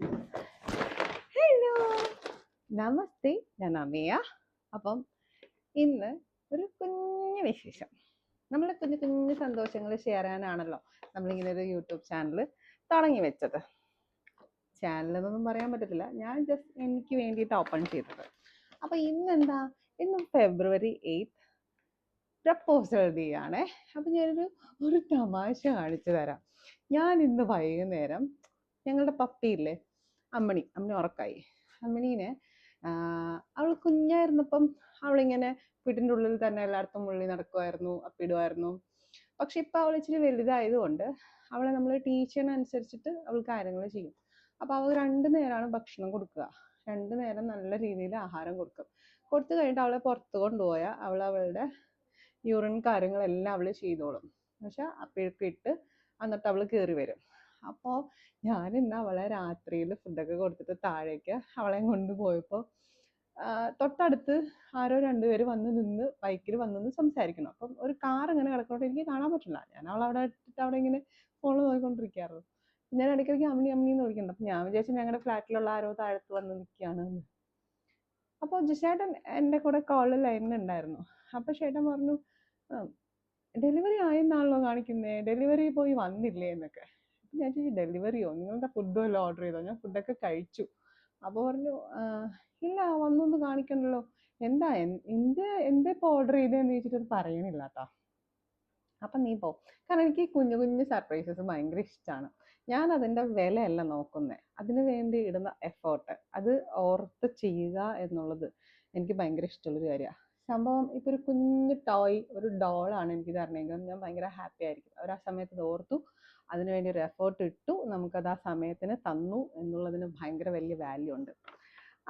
Hello നമസ്തേ. ഞാൻ അമിയ. അപ്പം ഇന്ന് ഒരു കുഞ്ഞു വിശേഷം. നമ്മൾ കുഞ്ഞു കുഞ്ഞു സന്തോഷങ്ങൾ ഷെയർ ചെയ്യാനാണല്ലോ നമ്മളിങ്ങനെ ഒരു യൂട്യൂബ് ചാനൽ തുടങ്ങി വെച്ചത്. ചാനൽ എന്നൊന്നും പറയാൻ പറ്റത്തില്ല. ഞാൻ ജസ്റ്റ് എനിക്ക് വേണ്ടിയിട്ട് ഓപ്പൺ ചെയ്തത്. അപ്പോൾ ഇന്നെന്താ? ഇന്ന് ഫെബ്രുവരി എയ്ത്ത് പ്രപ്പോസൽ ഡേ ആണേ. അപ്പം ഞാനൊരു ഒരു തമാശ കാണിച്ചു തരാം. ഞാൻ ഇന്ന് വൈകുന്നേരം ഞങ്ങളുടെ പപ്പിയില്ലേ അമ്മണി അമ്മണി ഉറക്കായി. അമ്മണീനെ അവൾ കുഞ്ഞായിരുന്നപ്പം അവളിങ്ങനെ വീട്ടിന്റെ ഉള്ളിൽ തന്നെ എല്ലായിടത്തും ഉള്ളിൽ നടക്കുമായിരുന്നു അപ്പിടുമായിരുന്നു. പക്ഷെ ഇപ്പം അവൾ ഇച്ചിരി വലുതായതുകൊണ്ട് അവളെ നമ്മൾ ടീച്ചറിനനുസരിച്ചിട്ട് അവൾ കാര്യങ്ങൾ ചെയ്യും. അപ്പോൾ അവൾ രണ്ട് നേരമാണ് ഭക്ഷണം കൊടുക്കുക. രണ്ട് നേരം നല്ല രീതിയിൽ ആഹാരം കൊടുക്കും. കൊടുത്തു കഴിഞ്ഞിട്ട് അവളെ പുറത്ത് കൊണ്ടുപോയാൽ അവൾ അവളുടെ യൂറിൻ കാര്യങ്ങളെല്ലാം അവൾ ചെയ്തോളും. പക്ഷെ അപ്പിഴൊക്കെ ഇട്ട് എന്നിട്ട് അവൾ കയറി വരും. അപ്പോൾ ഞാൻ ഇന്ന് അവളെ രാത്രിയിൽ ഫുഡൊക്കെ കൊടുത്തിട്ട് താഴേക്ക് അവളെ കൊണ്ടുപോയപ്പോൾ തൊട്ടടുത്ത് ആരോ രണ്ടുപേര് വന്ന് നിന്ന് ബൈക്കിൽ വന്ന് നിന്ന് സംസാരിക്കണം അപ്പം ഒരു കാർ ഇങ്ങനെ കിടക്കുന്നോണ്ട് എനിക്ക് കാണാൻ പറ്റില്ല. ഞാൻ അവളെ അവിടെ ഇട്ടിട്ട് അവിടെ ഇങ്ങനെ ഫോണിൽ നോക്കിക്കൊണ്ടിരിക്കാറുള്ളൂ ഞാൻ ഇടയ്ക്കിടയ്ക്ക് അമ്മി അമ്മി എന്ന് വിളിക്കുന്നുണ്ട്. അപ്പം ഞാൻ വിചാരിച്ചു ഞങ്ങളുടെ ഫ്ലാറ്റിലുള്ള ആരോ താഴത്ത് വന്ന് നിൽക്കുകയാണ് അപ്പോൾ ജിഷേട്ടൻ എന്റെ കൂടെ കോളിൽ ലൈനിലുണ്ടായിരുന്നു. അപ്പോൾ ചേട്ടൻ പറഞ്ഞു ഡെലിവറി ആയെന്നാണല്ലോ കാണിക്കുന്നേ? ഡെലിവറി പോയി വന്നില്ലേ? എന്നൊക്കെ. ഞാൻ ചോദിച്ചു ഡെലിവറിയോ നിങ്ങളുടെ ഫുഡ് വല്ലതും ഓർഡർ ചെയ്തോ? ഞാൻ ഫുഡൊക്കെ കഴിച്ചു. അപ്പോൾ പറഞ്ഞു ഇല്ല വന്നൊന്ന് കാണിക്കണ്ടല്ലോ. എന്താ എന്റെ എന്റെ ഇപ്പോൾ ഓർഡർ ചെയ്തതെന്ന് ചോദിച്ചിട്ട് പറയണില്ല കേട്ടോ അപ്പം നീ പോ. കാരണം എനിക്ക് കുഞ്ഞു കുഞ്ഞു സർപ്രൈസസ് ഭയങ്കര ഇഷ്ടമാണ് ഞാൻ അതിന്റെ വിലയല്ല നോക്കുന്നത് അതിന് വേണ്ടി ഇടുന്ന എഫേർട്ട് അത് ഓർത്ത് ചെയ്യുക എന്നുള്ളത് എനിക്ക് ഭയങ്കര ഇഷ്ടമുള്ളൊരു കാര്യമാണ് സംഭവം ഇപ്പോൾ ഒരു കുഞ്ഞു ടോയ് ഒരു ഡോളാണ് എനിക്ക് തരണമെങ്കിൽ ഞാൻ ഭയങ്കര ഹാപ്പി ആയിരിക്കും. അവർ ആ സമയത്ത് ഓർത്തു അതിനുവേണ്ടി ഒരു എഫേർട്ട് ഇട്ടു. നമുക്കത് ആ സമയത്തിന് തന്നു എന്നുള്ളതിന് ഭയങ്കര വലിയ വാല്യൂ ഉണ്ട്.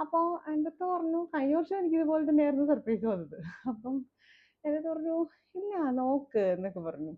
അപ്പോൾ അടുത്ത് പറഞ്ഞു? കഴിഞ്ഞ വർഷം എനിക്ക് ഇതുപോലെ തന്നെയായിരുന്നു സർപ്രൈസ് വന്നത്. അപ്പം അടുത്ത് പറഞ്ഞു? ഇല്ല നോക്ക് എന്നൊക്കെ പറഞ്ഞു.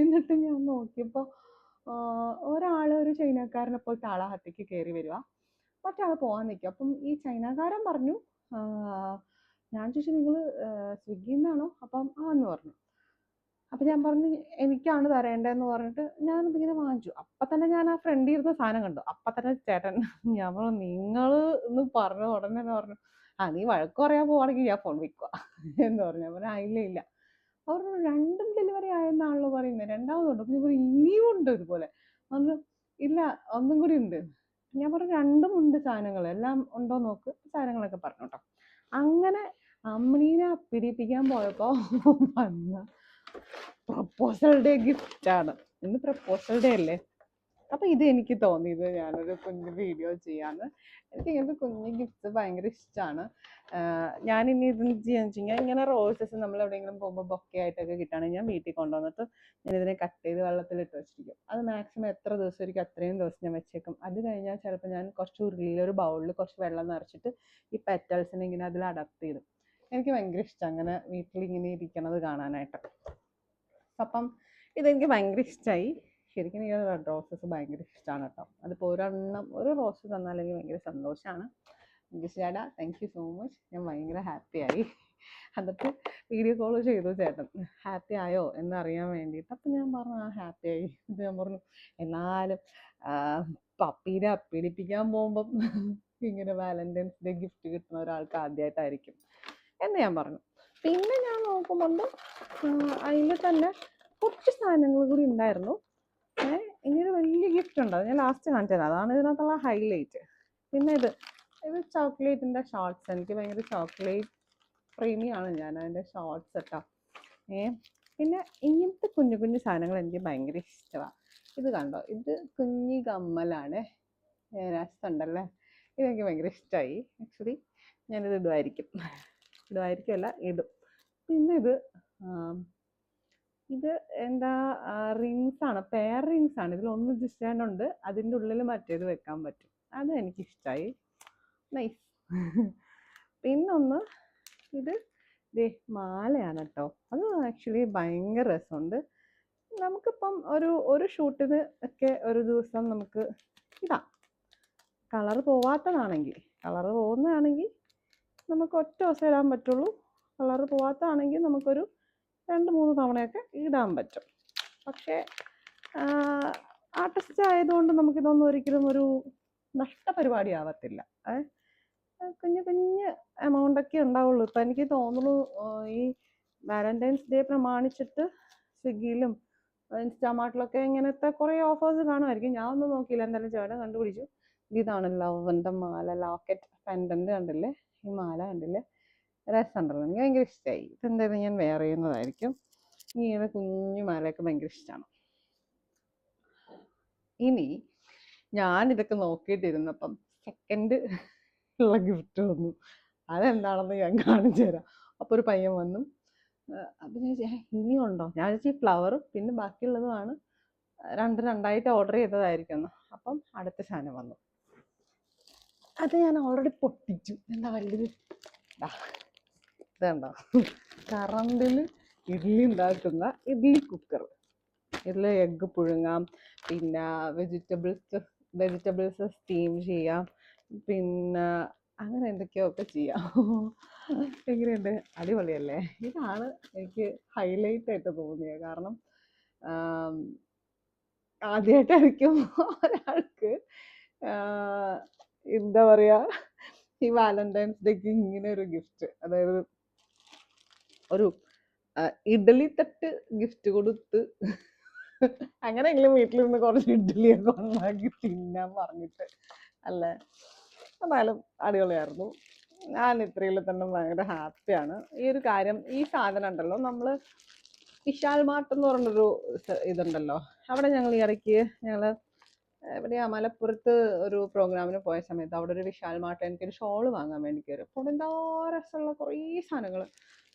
എന്നിട്ട് ഞാൻ നോക്കിയപ്പോൾ ഒരാൾ ഒരു ചൈനക്കാരനെ പോയി താളഹത്തേക്ക് കയറി വരിക. മറ്റാൾ പോകാൻ നിൽക്കുക. അപ്പം ഈ ചൈനക്കാരൻ പറഞ്ഞു ഞാൻ ചോദിച്ചു നിങ്ങൾ സ്വിഗ്ഗിയിൽ നിന്നാണോ? അപ്പം ആ എന്ന് പറഞ്ഞു. അപ്പം ഞാൻ പറഞ്ഞു എനിക്കാണ് തരേണ്ടതെന്ന് പറഞ്ഞിട്ട് ഞാൻ ഇങ്ങനെ വാങ്ങിച്ചു. അപ്പം തന്നെ ഞാൻ ആ ഫ്രണ്ടിൽ ഇരുന്ന സാധനം കണ്ടു. അപ്പം തന്നെ ചേട്ടൻ ഞാൻ പറഞ്ഞു നിങ്ങൾ എന്ന് പറഞ്ഞു ഉടനെ തന്നെ പറഞ്ഞു ആ നീ വഴക്ക് പറയാൻ പോവാണെങ്കിൽ ഞാൻ ഫോൺ വിൽക്കുക എന്ന് പറഞ്ഞു. ഞാൻ പറഞ്ഞു ഇല്ല ഇല്ല. അവർ രണ്ടും ഡെലിവറി ആയെന്നാണല്ലോ പറയുന്നത് രണ്ടാമതുണ്ട് അപ്പം ഞാൻ പറഞ്ഞു ഇനിയും ഉണ്ട് ഇതുപോലെ. പറഞ്ഞു ഇല്ല ഒന്നും കൂടി ഉണ്ട്. ഞാൻ പറഞ്ഞു രണ്ടും ഉണ്ട് സാധനങ്ങൾ. എല്ലാം ഉണ്ടോ നോക്ക്. സാധനങ്ങളൊക്കെ പറഞ്ഞു കേട്ടോ. അങ്ങനെ അമ്മിനീനെ പിടിപ്പിക്കാൻ പോയപ്പോൾ വന്ന പ്രപ്പോസൽ ഡേ ഗിഫ്റ്റാണ് ഇന്ന് പ്രപ്പോസൽ ഡേ അല്ലേ? അപ്പം ഇത് എനിക്ക് തോന്നിയത് ഞാനൊരു കുഞ്ഞു വീഡിയോ ചെയ്യാന്ന്. എനിക്ക് ഇങ്ങനത്തെ കുഞ്ഞു ഗിഫ്റ്റ്സ് ഭയങ്കര ഇഷ്ടമാണ് ഇനി ഇത് ചെയ്യാന്ന് വെച്ച് ഇങ്ങനെ റോസസ് നമ്മൾ എവിടെയെങ്കിലും പോകുമ്പോൾ ബൊക്കെ ആയിട്ടൊക്കെ കിട്ടുകയാണെങ്കിൽ ഞാൻ വീട്ടിൽ കൊണ്ടുവന്നിട്ട് ഞാൻ ഇതിനെ കട്ട് ചെയ്ത് വെള്ളത്തിലിട്ട് വെച്ചിരിക്കും. അത് മാക്സിമം എത്ര ദിവസം ഇരിക്കും അത്രയും ദിവസം ഞാൻ വെച്ചേക്കും. അത് കഴിഞ്ഞാൽ ചിലപ്പോൾ ഞാൻ കുറച്ച് ഉരുളിയിൽ ഒരു ബൗളിൽ കുറച്ച് വെള്ളം നിറച്ചിട്ട് ഈ പെറ്റൽസിനെ ഇങ്ങനെ അതിൽ അഡപ്റ്റ് ചെയ്തു എനിക്ക് ഭയങ്കര ഇഷ്ടം അങ്ങനെ വീട്ടിൽ ഇങ്ങനെ ഇരിക്കണത് കാണാനായിട്ട്. അപ്പം ഇതെനിക്ക് ഭയങ്കര ഇഷ്ടമായി ശരിക്കും എനിക്ക് റെഡ് റോസസ് ഭയങ്കര ഇഷ്ടമാണ് കേട്ടോ അതിപ്പോൾ ഒരെണ്ണം ഒരു റോസ് തന്നാൽ എനിക്ക് ഭയങ്കര സന്തോഷമാണ് ചേട്ടാ താങ്ക് യു സോ മച്ച് ഞാൻ ഭയങ്കര ഹാപ്പിയായി എന്നിട്ട് വീഡിയോ കോൾ ചെയ്തു ചേട്ടൻ. ഹാപ്പി ആയോ? എന്നറിയാൻ വേണ്ടിയിട്ട്. അപ്പം ഞാൻ പറഞ്ഞു ആ ഹാപ്പി ആയി. ഇത് ഞാൻ പറഞ്ഞു എന്നാലും പപ്പീനെ പീഡിപ്പിക്കാൻ പോകുമ്പം ഇങ്ങനെ വാലന്റൈൻസ് ഡേ ഗിഫ്റ്റ് കിട്ടുന്ന ഒരാൾക്ക് ആദ്യമായിട്ടായിരിക്കും എന്ന് ഞാൻ പറഞ്ഞു. പിന്നെ ഞാൻ നോക്കുമ്പോൾ അതിൽ തന്നെ കുറച്ച് സാധനങ്ങൾ കൂടി ഉണ്ടായിരുന്നു. ഒരു വലിയ ഗിഫ്റ്റ് ഉണ്ട്. അത് ഞാൻ ലാസ്റ്റ് കാണിച്ചത്. അതാണ് ഇതിനകത്തുള്ള ഹൈലൈറ്റ് പിന്നെ ഇത് ഇത് ചോക്ലേറ്റിന്റെ ഷോർട്ട്സ് എനിക്ക് ഭയങ്കര ചോക്ലേറ്റ് പ്രേമിയാണ് ഞാൻ അതിന്റെ ഷോർട്ട്സ് കേട്ടോ. ഏ പിന്നെ ഇങ്ങനത്തെ കുഞ്ഞു കുഞ്ഞു സാധനങ്ങൾ എനിക്ക് ഭയങ്കര ഇഷ്ടമാണ് ഇത് കണ്ടോ? ഇത് കുഞ്ഞി കമ്മലാണ്. രസമുണ്ടല്ലേ? ഇതെനിക്ക് ഭയങ്കര ഇഷ്ടമായി ആക്ച്വലി ഞാനിത് ഇടുമായിരിക്കും ഇടുമായിരിക്കുമല്ല ഇടും. പിന്നെ ഇത് ഇത് എന്താ റിങ്സ് ആണ് പെയർ റിങ്സ് ആണ്. ഇതിൽ ഒന്ന് ഡിസ്റ്റാൻഡ് ഉണ്ട്. അതിന്റെ ഉള്ളിൽ മറ്റേത് വെക്കാൻ പറ്റും. അത് എനിക്കിഷ്ടമായി നൈസ് പിന്നൊന്ന് ഇത് ദേ മാലയാണ് കേട്ടോ. അത് ആക്ച്വലി ഭയങ്കര രസമുണ്ട്. നമുക്കിപ്പം ഒരു ഒരു ഷൂട്ടിന് ഒക്കെ ഒരു ദിവസം നമുക്ക് ഇടാം. കളർ പോവാത്തതാണെങ്കിൽ കളർ പോകുന്നതാണെങ്കിൽ നമുക്ക് ഒറ്റ ദിവസം ഇടാൻ പറ്റുള്ളൂ. കളർ പോവാത്തതാണെങ്കിൽ നമുക്കൊരു രണ്ട് മൂന്ന് തവണയൊക്കെ ഇടാൻ പറ്റും. പക്ഷേ ആർട്ടിസ്റ്റ് ആയതുകൊണ്ട് നമുക്കിതൊന്നും ഒരിക്കലും ഒരു നഷ്ടപരിപാടി ആവത്തില്ല. കുഞ്ഞു കുഞ്ഞ് എമൗണ്ടൊക്കെ ഉണ്ടാവുള്ളൂ. ഇപ്പം എനിക്ക് തോന്നുന്നു ഈ വാലന്റൈൻസ് ഡേ പ്രമാണിച്ചിട്ട് സ്വിഗ്ഗിയിലും ഇൻസ്റ്റാമാർട്ടിലൊക്കെ ഇങ്ങനത്തെ കുറേ ഓഫേഴ്സ് കാണുമായിരിക്കും. ഞാൻ ഒന്നും നോക്കിയില്ല. എന്തായാലും ചേട്ടൻ കണ്ടുപിടിച്ചു. ഇതാണ് ലവന്റെ മാല ലോക്കറ്റ് പെൻഡന്റ് കണ്ടില്ലേ? ഈ മാല കണ്ടില്ലേ? രസമുണ്ടല്ലോ. എനിക്ക് ഭയങ്കര ഇഷ്ടമായി ഇതെന്തായാലും ഞാൻ വെയർ ചെയ്യുന്നതായിരിക്കും. ഇങ്ങനെ കുഞ്ഞു മാലയൊക്കെ ഭയങ്കര ഇഷ്ടമാണ് ഇനി ഞാൻ ഇതൊക്കെ നോക്കിയിട്ടിരുന്നപ്പം സെക്കൻഡ് ഉള്ള ഗിഫ്റ്റ് വന്നു. അതെന്താണെന്ന് ഞാൻ കാണിച്ചു തരാം. അപ്പോൾ ഒരു പയ്യൻ വന്നു. അപ്പം ഞാൻ ഇനിയും ഉണ്ടോ ഞാൻ വെച്ചാൽ ഈ ഫ്ലവറും പിന്നെ ബാക്കിയുള്ളതുമാണ്. രണ്ട് രണ്ടായിട്ട് ഓർഡർ ചെയ്തതായിരിക്കും അപ്പം അടുത്ത സാധനം വന്നു. അത് ഞാൻ ഓൾറെഡി പൊട്ടിച്ചു. എന്താ വലുത് ദാ, ഇത് കണ്ടോ കറണ്ടിൽ ഇഡ്ഡലി ഉണ്ടാക്കുന്ന ഇഡ്ഡലി കുക്കർ ഇതിൽ എഗ്ഗ് പുഴുങ്ങാം പിന്നെ വെജിറ്റബിൾസ് വെജിറ്റബിൾസ് സ്റ്റീം ചെയ്യാം പിന്നെ അങ്ങനെ എന്തൊക്കെയോ ഒക്കെ ചെയ്യാം. എങ്ങനെയുണ്ട്? അടിപൊളിയല്ലേ? ഇതാണ് എനിക്ക് ഹൈലൈറ്റ് ആയിട്ട് തോന്നിയത്. കാരണം ആദ്യമായിട്ടായിരിക്കും ഒരാൾക്ക് എന്താ പറയാ ഈ വാലന്റൈൻസ് ഡേക്ക് ഇങ്ങനെ ഒരു ഗിഫ്റ്റ് അതായത് ഒരു ഇഡലി തട്ട് ഗിഫ്റ്റ് കൊടുത്ത് അങ്ങനെയെങ്കിലും വീട്ടിലിരുന്ന് കുറച്ച് ഇഡ്ഡലിയൊക്കെ ഉണ്ടാക്കി തിന്നാൻ പറഞ്ഞിട്ട് അല്ലേ? എന്നാലും അടിപൊളിയായിരുന്നു. ഞാൻ ഇത്രയിൽ തന്നെ ഭയങ്കര ഹാപ്പിയാണ് ഈ ഒരു കാര്യം ഈ സാധനം ഉണ്ടല്ലോ നമ്മൾ വിശാൽ മാർട്ട് എന്ന് പറഞ്ഞൊരു ഇതുണ്ടല്ലോ. അവിടെ ഞങ്ങൾ ഇറക്കി ഞങ്ങൾ എവിടെയാ? മലപ്പുറത്ത് ഒരു പ്രോഗ്രാമിന് പോയ സമയത്ത് അവിടെ ഒരു വിശാൽ മാർട്ട് എനിക്കൊരു ഷോൾ വാങ്ങാൻ വേണ്ടി കയറി. അപ്പോൾ എന്താ രസമുള്ള കുറേ സാധനങ്ങൾ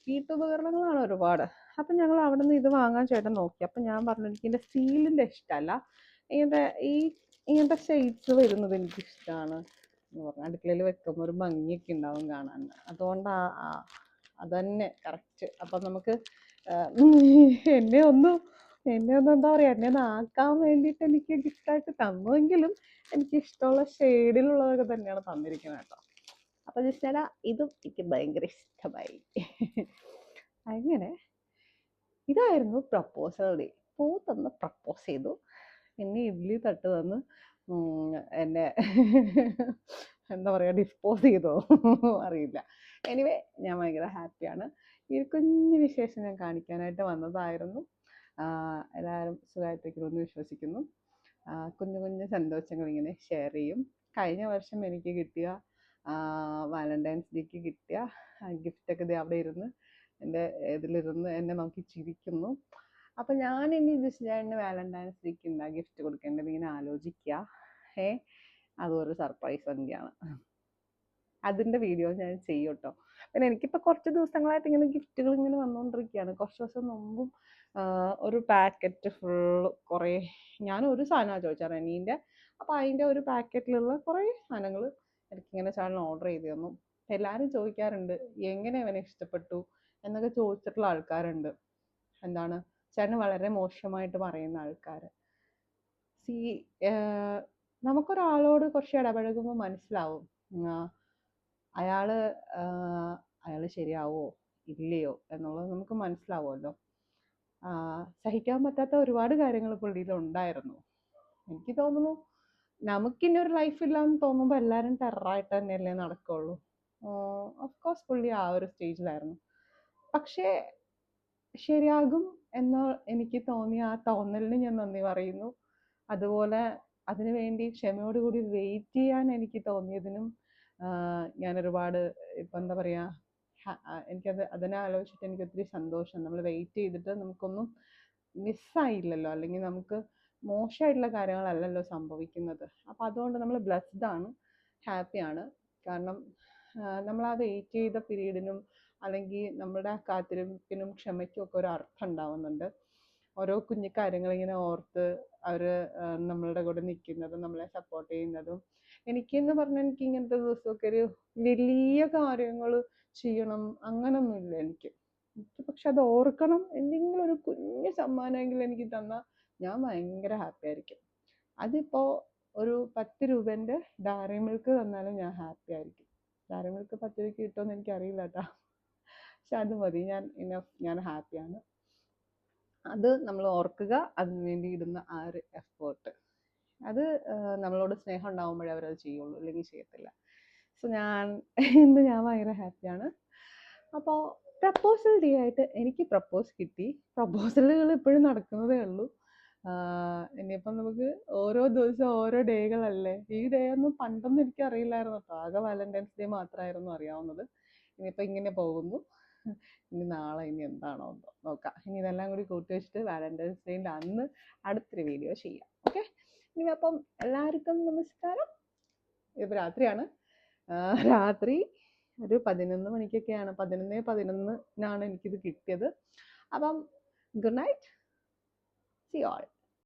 വീട്ടുപകരണങ്ങളാണ് ഒരുപാട്. അപ്പം ഞങ്ങൾ അവിടെ നിന്ന് ഇത് വാങ്ങാൻ ചേട്ടൻ നോക്കി. അപ്പം ഞാൻ പറഞ്ഞു എനിക്ക് എന്റെ സ്റ്റീലിന്റെ ഇഷ്ടമല്ല. ഇങ്ങനത്തെ ഈ ഇങ്ങനത്തെ ഷെയ്ഡ്സ് വരുന്നത് എനിക്ക് ഇഷ്ടമാണ്. എന്ന് പറഞ്ഞു. അടുക്കളയിൽ വെക്കുമ്പോൾ ഒരു ഭംഗിയൊക്കെ ഉണ്ടാവും കാണാൻ. അതുകൊണ്ട് അതന്നെ. കറക്റ്റ്. അപ്പം നമുക്ക് ആ, എന്നെ ഒന്ന് എന്നെ ഒന്ന് എന്താ പറയുക എന്നെ ഒന്ന് ആക്കാൻ വേണ്ടിയിട്ട് എനിക്ക് ഗിഫ്റ്റായിട്ട് തന്നുവെങ്കിലും എനിക്ക് ഇഷ്ടമുള്ള ഷെയ്ഡിലുള്ളതൊക്കെ തന്നെയാണ് തന്നിരിക്കുന്നത് കേട്ടോ. ജസ്റ്റ് ജിസ്റ്റേടാ ഇതും എനിക്ക് ഭയങ്കര ഇഷ്ടമായി. അങ്ങനെ ഇതായിരുന്നു പ്രപ്പോസൽ ഡേ പൂ തന്ന് പ്രപ്പോസ് ചെയ്തു. എന്നെ ഇഡ്ഡലി തട്ട് തന്ന് എന്നെ എന്താ പറയുക ഡിസ്പോസ് ചെയ്തോ? അറിയില്ല. എനിവേ ഞാൻ ഭയങ്കര ഹാപ്പിയാണ് ഈ കുഞ്ഞു വിശേഷം ഞാൻ കാണിക്കാനായിട്ട് വന്നതായിരുന്നു. എല്ലാവരും സുഖമായിട്ടിരിക്കുമെന്ന് വിശ്വസിക്കുന്നു. കുഞ്ഞു കുഞ്ഞു സന്തോഷങ്ങൾ ഇങ്ങനെ ഷെയർ ചെയ്യും. കഴിഞ്ഞ വർഷം എനിക്ക് കിട്ടിയ വാലന്റൈൻസ് ഡേക്ക് കിട്ടിയ ഗിഫ്റ്റൊക്കെ ദേ അവിടെ ഇരുന്ന് എന്റെ ഇതിലിരുന്ന് എന്നെ നോക്കി ചിരിക്കുന്നു. അപ്പം ഞാൻ ഇനി ജിസ്ജാന് വാലന്റൈൻസ് ഡേക്ക് എന്താ ഗിഫ്റ്റ് കൊടുക്കേണ്ടത് ഇങ്ങനെ ആലോചിക്കുക. ഏ അതൊരു സർപ്രൈസ് തന്നെയാണ്. അതിന്റെ വീഡിയോ ഞാൻ ചെയ്യും കേട്ടോ പിന്നെ എനിക്കിപ്പോൾ കുറച്ച് ദിവസങ്ങളായിട്ട് ഇങ്ങനെ ഗിഫ്റ്റുകൾ ഇങ്ങനെ വന്നുകൊണ്ടിരിക്കുകയാണ് കുറച്ച് ദിവസം മുമ്പും ഒരു പാക്കറ്റ് ഫുള്ള് കുറേ ഞാൻ ഒരു സാധനമാണ് ചോദിച്ചത് റെനീന്റെ അപ്പോൾ അതിന്റെ ഒരു പാക്കറ്റിലുള്ള കുറേ സാധനങ്ങൾ എനിക്കിങ്ങനെ ചാനൽ ഓർഡർ ചെയ്ത് തന്നു. എല്ലാവരും ചോദിക്കാറുണ്ട് എങ്ങനെ അവനെ ഇഷ്ടപ്പെട്ടു? എന്നൊക്കെ ചോദിച്ചിട്ടുള്ള ആൾക്കാരുണ്ട്. എന്താണ്? ചേട്ടന് വളരെ മോശമായിട്ട് പറയുന്ന ആൾക്കാർ സി നമുക്കൊരാളോട് കുറച്ച് ഇടപഴകുമ്പോൾ മനസ്സിലാവും. ആ, അയാൾ അയാൾ ശരിയാവോ? ഇല്ലയോ? എന്നുള്ളത് നമുക്ക് മനസ്സിലാവുമല്ലോ. സഹിക്കാൻ പറ്റാത്ത ഒരുപാട് കാര്യങ്ങൾ പുള്ളിയിൽ ഉണ്ടായിരുന്നു. എനിക്ക് തോന്നുന്നു നമുക്കിനി ഒരു ലൈഫ് ഇല്ലാന്ന് തോന്നുമ്പോൾ എല്ലാവരും ടെററായിട്ട് തന്നെയല്ലേ നടക്കുള്ളൂ. ഓഫ് കോഴ്സ് പുള്ളി ആ ഒരു സ്റ്റേജിലായിരുന്നു പക്ഷേ ശരിയാകും എന്ന് എനിക്ക് തോന്നിയ ആ തോന്നലിന് ഞാൻ നന്ദി പറയുന്നു. അതുപോലെ അതിനുവേണ്ടി ക്ഷമയോടുകൂടി വെയിറ്റ് ചെയ്യാൻ എനിക്ക് തോന്നിയതിനും ഞാൻ ഒരുപാട് ഇപ്പം എന്താ പറയുക എനിക്കത് അതിനെ ആലോചിച്ചിട്ട് എനിക്ക് ഒത്തിരി സന്തോഷം. നമ്മൾ വെയിറ്റ് ചെയ്തിട്ട് നമുക്കൊന്നും മിസ്സായില്ലല്ലോ അല്ലെങ്കിൽ നമുക്ക് മോശമായിട്ടുള്ള കാര്യങ്ങളല്ലല്ലോ സംഭവിക്കുന്നത്. അപ്പം അതുകൊണ്ട് നമ്മൾ ബ്ലെസ്ഡ് ആണ് ഹാപ്പിയാണ് കാരണം നമ്മൾ ആ വെയിറ്റ് ചെയ്ത പീരീഡിനും അല്ലെങ്കിൽ നമ്മുടെ കാത്തിരിപ്പിനും ക്ഷമയ്ക്കും ഒക്കെ ഒരു അർത്ഥം ഉണ്ടാവുന്നുണ്ട്. ഓരോ കുഞ്ഞു കാര്യങ്ങൾ ഇങ്ങനെ ഓർത്ത് അവർ നമ്മളുടെ കൂടെ നിൽക്കുന്നതും നമ്മളെ സപ്പോർട്ട് ചെയ്യുന്നതും എനിക്കെന്ന് പറഞ്ഞാൽ എനിക്ക് ഇങ്ങനത്തെ ദിവസമൊക്കെ ഒരു വലിയ കാര്യങ്ങൾ ചെയ്യണം അങ്ങനൊന്നുമില്ല എനിക്ക്. എനിക്ക് പക്ഷെ അത് ഓർക്കണം. എന്തെങ്കിലും ഒരു കുഞ്ഞു സമ്മാനമെങ്കിലും എനിക്ക് തന്നാൽ ഞാൻ ഭയങ്കര ഹാപ്പി ആയിരിക്കും. അതിപ്പോൾ ഒരു പത്ത് രൂപേന്റെ ഡയറി മിൽക്ക് തന്നാലും ഞാൻ ഹാപ്പി ആയിരിക്കും. ഡയറി മിൽക്ക് പത്ത് രൂപയ്ക്ക് കിട്ടുമെന്ന് എനിക്കറിയില്ല കേട്ടോ. പക്ഷെ അത് മതി. ഞാൻ ഇനഫ് ഞാൻ ഹാപ്പിയാണ്. അത് നമ്മൾ ഓർക്കുക. അതിന് വേണ്ടി ഇടുന്ന ആ ഒരു എഫേർട്ട് അത് നമ്മളോട് സ്നേഹം ഉണ്ടാകുമ്പോഴേ അവരത് ചെയ്യുള്ളൂ അല്ലെങ്കിൽ ചെയ്യത്തില്ല. സോ ഞാൻ ഇന്ന് ഞാൻ ഭയങ്കര ഹാപ്പിയാണ് അപ്പോൾ പ്രപ്പോസൽ ഡേ ആയിട്ട് എനിക്ക് പ്രപ്പോസ് കിട്ടി. പ്രപ്പോസലുകൾ ഇപ്പോഴും നടക്കുന്നതേ ഉള്ളൂ. ഇനിയിപ്പം നമുക്ക് ഓരോ ദിവസം ഓരോ ഡേകളല്ലേ ഈ ഡേ ഒന്നും പണ്ടൊന്നും എനിക്ക് അറിയില്ലായിരുന്നു ആകെ വാലന്റൈൻസ് ഡേ മാത്രമായിരുന്നു അറിയാവുന്നത്. ഇനിയിപ്പോൾ ഇങ്ങനെ പോകുന്നു. ഇനി നാളെ ഇനി എന്താണോ എന്തോ നോക്കാം. ഇനി ഇതെല്ലാം കൂടി കൂട്ടി വെച്ചിട്ട് വാലന്റൈൻസ് ഡേന്റെ അന്ന് അടുത്തൊരു വീഡിയോ ചെയ്യാം. ഓക്കെ ഇനി അപ്പം എല്ലാവർക്കും നമസ്കാരം. ഇതിപ്പോൾ രാത്രിയാണ്. രാത്രി ഒരു പതിനൊന്ന് മണിക്കൊക്കെയാണ്. പതിനൊന്ന് പതിനൊന്നിനാണ് എനിക്കിത് കിട്ടിയത്. അപ്പം ഗുഡ് നൈറ്റ്. C all